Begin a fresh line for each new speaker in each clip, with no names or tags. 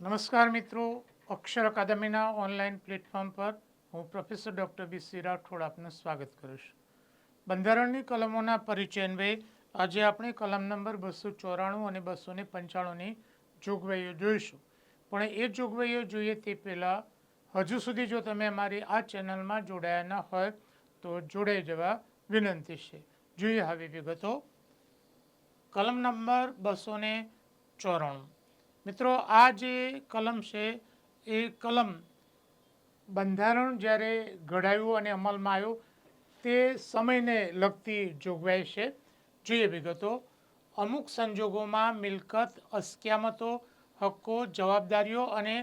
નમસ્કાર મિત્રો, અક્ષર અકાદમીના online platform પર હું professor doctor B C Rathod આપનું સ્વાગત કરું છું. બંધારણની કલમોના પરિચય અન્વયે આજે આપણે કલમ નંબર બસો ચોરાણું અને બસો ને પંચાણુંની જોગવાઈઓ જોઈશું. પણ એ જોગવાઈઓ જોઈએ તે પહેલાં હજુ સુધી જો તમે અમારી આ ચેનલમાં જોડાયા ન હોય તો જોડાઈ જવા વિનંતી છે. જોઈએ હવે વિગતો. કલમ નંબર બસો ચોરાણું. મિત્રો, આ જે કલમ છે, એ કલમ બંધારણ જ્યારે ઘડાયું અને અમલમાં આવ્યું, તે સમયને લગતી જોગવાઈ છે. જોઈએ વિગતો. અમુક સંજોગોમાં મિલકત, અસ્ક્યામતો, હક્કો, જવાબદારીઓ અને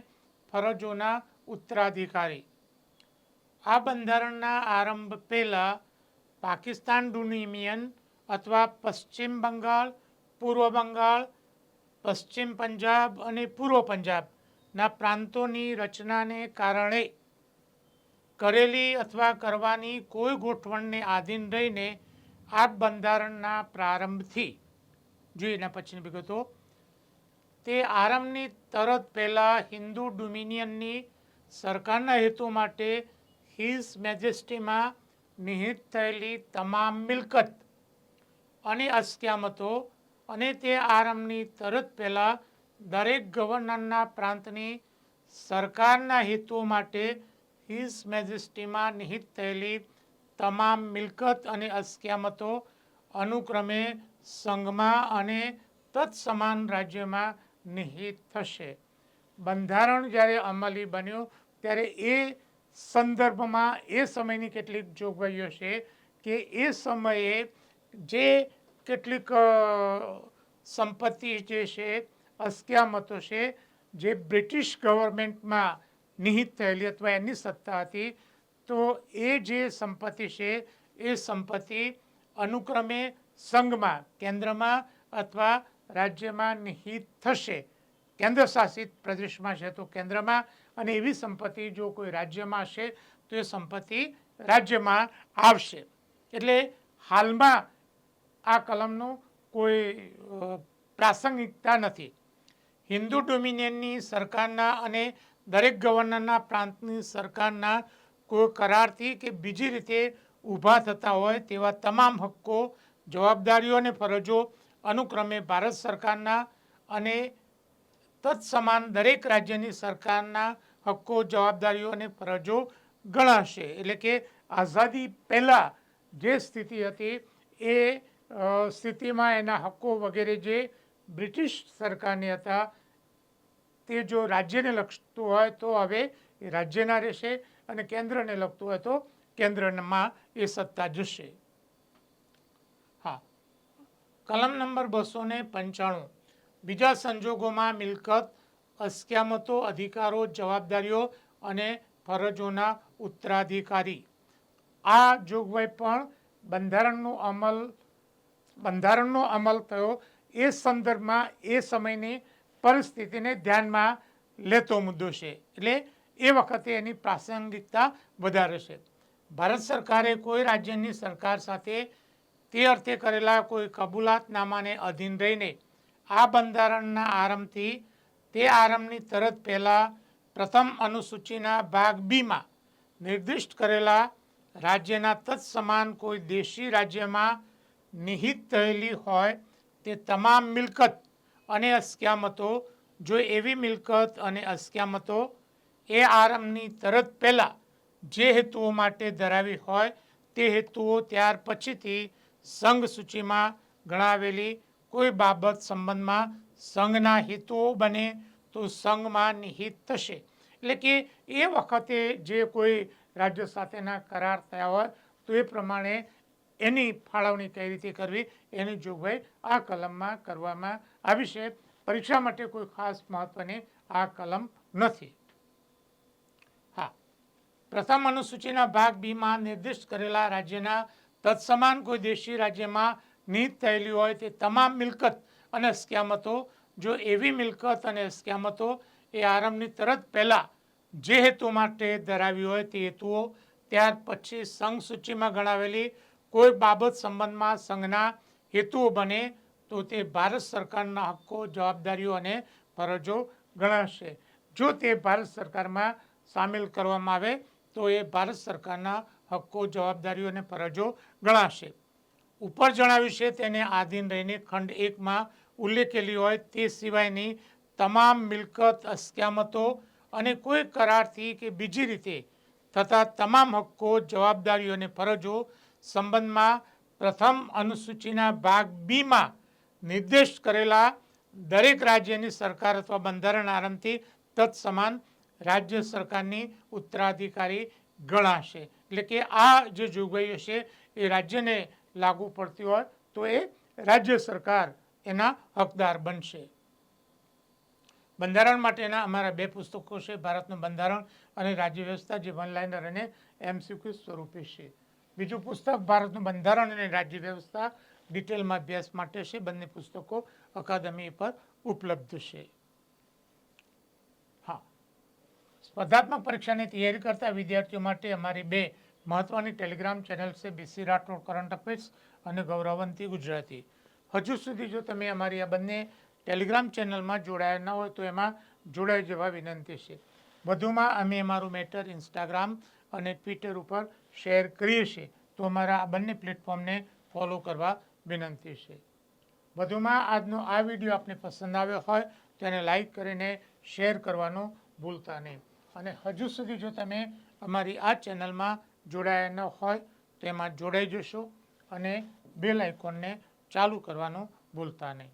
ફરજોના ઉત્તરાધિકારી. આ બંધારણના આરંભ પહેલાં પાકિસ્તાન ડુનિમિયન અથવા પશ્ચિમ બંગાળ, પૂર્વ બંગાળ પશ્ચિમ પંજાબ અને પૂર્વ પંજાબના પ્રાંતોની રચનાને કારણે કરેલી અથવા કરવાની કોઈ ગોઠવણને આધીન રહીને આ બંધારણના પ્રારંભથી જોઈએ પછીની વિગતો, તે આરંભની તરત પહેલાં હિન્દુ ડોમિનિયનની સરકારના હેતુ માટે હિઝ મેજેસ્ટીમાં નિહિત થયેલી તમામ મિલકત અને અસ્ક્યામતો અને તે આરંભની તરત પહેલાં દરેક ગવર્નરના પ્રાંતની સરકારના હેતુઓ માટે હિઝ મેજેસ્ટીમાં નિહિત થયેલી તમામ મિલકત અને અસ્ક્યામતો અનુક્રમે સંઘમાં અને તત્સમાન રાજ્યમાં નિહિત થશે. બંધારણ જ્યારે અમલી બન્યું, ત્યારે એ સંદર્ભમાં એ સમયની કેટલીક જોગવાઈઓ છે કે એ સમયે જે કેટલીક સંપત્તિ જે છે, અસ્ક્યામતો છે, જે બ્રિટિશ ગવર્મેન્ટમાં નિહિત થયેલી અથવા એની સત્તા હતી, તો એ જે સંપત્તિ છે, એ સંપત્તિ અનુક્રમે સંઘમાં, કેન્દ્રમાં અથવા રાજ્યમાં નિહિત થશે. કેન્દ્ર શાસિત પ્રદેશમાં છે તો કેન્દ્રમાં, અને એવી સંપત્તિ જો કોઈ રાજ્યમાં હશે તો એ સંપત્તિ રાજ્યમાં આવશે. એટલે હાલમાં આ કલમનો કોઈ પ્રાસંગિકતા નથી. હિન્દુ ડોમિનિયનની સરકારના અને દરેક ગવર્નરના પ્રાંતની સરકારના કોઈ કરારથી કે બીજી રીતે ઊભા થતા હોય તેવા તમામ હક્કો, જવાબદારીઓ અને ફરજો અનુક્રમે ભારત સરકારના અને તત્સમાન દરેક રાજ્યની સરકારના હક્કો, જવાબદારીઓ અને ફરજો ગણાશે. એટલે કે આઝાદી પહેલાં જે સ્થિતિ હતી એ સ્થિતિમાં એના હક્કો વગેરે જે બ્રિટિશ સરકારની હતા, તે જો રાજ્યને લગતું હોય તો હવે એ રાજ્યના રહેશે અને કેન્દ્રને લગતું હોય તો કેન્દ્રમાં એ સત્તા જશે હા. કલમ નંબર બસો ને પંચાણું. બીજા સંજોગોમાં મિલકત, અસ્ક્યામતો, અધિકારો, જવાબદારીઓ અને ફરજોના ઉત્તરાધિકારી. આ જોગવાઈ પણ બંધારણનો અમલ બંધારણનો અમલ થયો એ સંદર્ભમાં એ સમયની પરિસ્થિતિને ધ્યાનમાં લેતો મુદ્દો છે. એટલે એ વખતે એની પ્રાસંગિકતા વધારે છે. ભારત સરકારે કોઈ રાજ્યની સરકાર સાથે તે અર્થે કરેલા કોઈ કબૂલાતનામાને અધીન રહીને આ બંધારણના આરંભથી તે આરંભની તરત પહેલાં પ્રથમ અનુસૂચિના ભાગ બીમાં નિર્દિષ્ટ કરેલા રાજ્યના તત્સમાન કોઈ દેશી રાજ્યમાં નિહિત થયેલી હોય તે તમામ મિલકત અને અસ્ક્યામતો, જો એવી મિલકત અને અસ્ક્યામતો એ આરંભની તરત પહેલાં જે હેતુઓ માટે ધરાવી હોય તે હેતુઓ ત્યાર પછીથી સંઘ સૂચિમાં ગણાવેલી કોઈ બાબત સંબંધમાં સંઘના હેતુઓ બને તો સંઘમાં નિહિત થશે. એટલે કે એ વખતે જે કોઈ રાજ્ય સાથેના કરાર થયા હોય તો એ પ્રમાણે એની ફાળવણી કઈ રીતે કરવી એની જોગવાઈ આ કલમમાં કરવામાં આવી છે. પરીક્ષા માટે કોઈ ખાસ મહત્વની આ કલમ નથી. હા. પ્રથમ અનુસૂચિના ભાગ બીમાં નિર્દિષ્ટ કરેલા રાજ્યના તત્સમાન કોઈ દેશી રાજ્યમાં નીત થયેલી હોય તે તમામ મિલકત અને સ્કેમતો જો એવી મિલકત અને સ્કેમતો એ આરંભની તરત પહેલાં જે હેતુ માટે ધરાવી હોય તે હેતુઓ, ત્યાર પછી સંઘ સૂચિમાં ગણાવેલી કોઈ બાબત સંબંધમાં સંઘના હેતુઓ બને તો તે ભારત સરકારના હક્કો, જવાબદારીઓ અને ફરજો ગણાશે. જો તે ભારત સરકારમાં સામેલ કરવામાં આવે, તો એ ભારત સરકારના હક્કો, જવાબદારીઓ અને ફરજો ગણાશે. ઉપર જણાવ્યું છે, તેને આધીન રહીને ખંડ એકમાં ઉલ્લેખેલી હોય તે સિવાયની તમામ મિલકત, અસ્ક્યામતો અને કોઈ કરારથી કે બીજી રીતે થતા તમામ હક્કો, જવાબદારીઓ અને ફરજો સંબંધમાં પ્રથમ અનુસૂચિના ભાગ બીમાં નિર્દેશ કરેલા દરેક રાજ્યની સરકાર અથવા બંધારણ આરંભથી તત્સમાન રાજ્ય સરકારની ઉત્તરાધિકારી ગણાશે. એટલે કે આ જે જોગવાઈઓ છે એ રાજ્યને લાગુ પડતી હોય તો એ રાજ્ય સરકાર એના હકદાર બનશે. બંધારણ માટેના અમારા બે પુસ્તકો છે, ભારતનું બંધારણ અને રાજ્ય વ્યવસ્થા, જે વન લાઇનર અને એમસીક્યુ સ્વરૂપે છે. બીજું પુસ્તક ભારતનું બંધારણ અને રાજ્ય વ્યવસ્થા ડિટેલમાં અભ્યાસ માટે છે. બંને પુસ્તકો અકાદમી પર ઉપલબ્ધ છે. હા. સ્પર્ધાત્મક પરીક્ષાની તૈયારી કરતા વિદ્યાર્થીઓ માટે અમારી બે મહત્વની ટેલિગ્રામ ચેનલ છે. બીસી રાઠોડ કરંટ અફેર્સ અને ગૌરવંતી ગુજરાતી. હજુ સુધી જો તમે અમારી આ બંને ટેલિગ્રામ ચેનલમાં જોડાયા ન હોય તો એમાં જોડાઈ જવા વિનંતી છે. વધુમાં અમે અમારું મેટર ઇન્સ્ટાગ્રામ અને ટ્વિટર ઉપર શેર કરીએ છીએ, તો અમારા આ બંને પ્લેટફોર્મને ફોલો કરવા વિનંતી છે. વધુમાં આજનો આ વીડિયો આપને પસંદ આવ્યો હોય તેને લાઈક કરીને શેર કરવાનું ભૂલતા નહીં. અને હજુ સુધી જો તમે અમારી આ ચેનલમાં જોડાયા ન હોય, તો એમાં જોડાઈ જશો અને બેલ આઇકોનને ચાલુ કરવાનું ભૂલતા નહીં.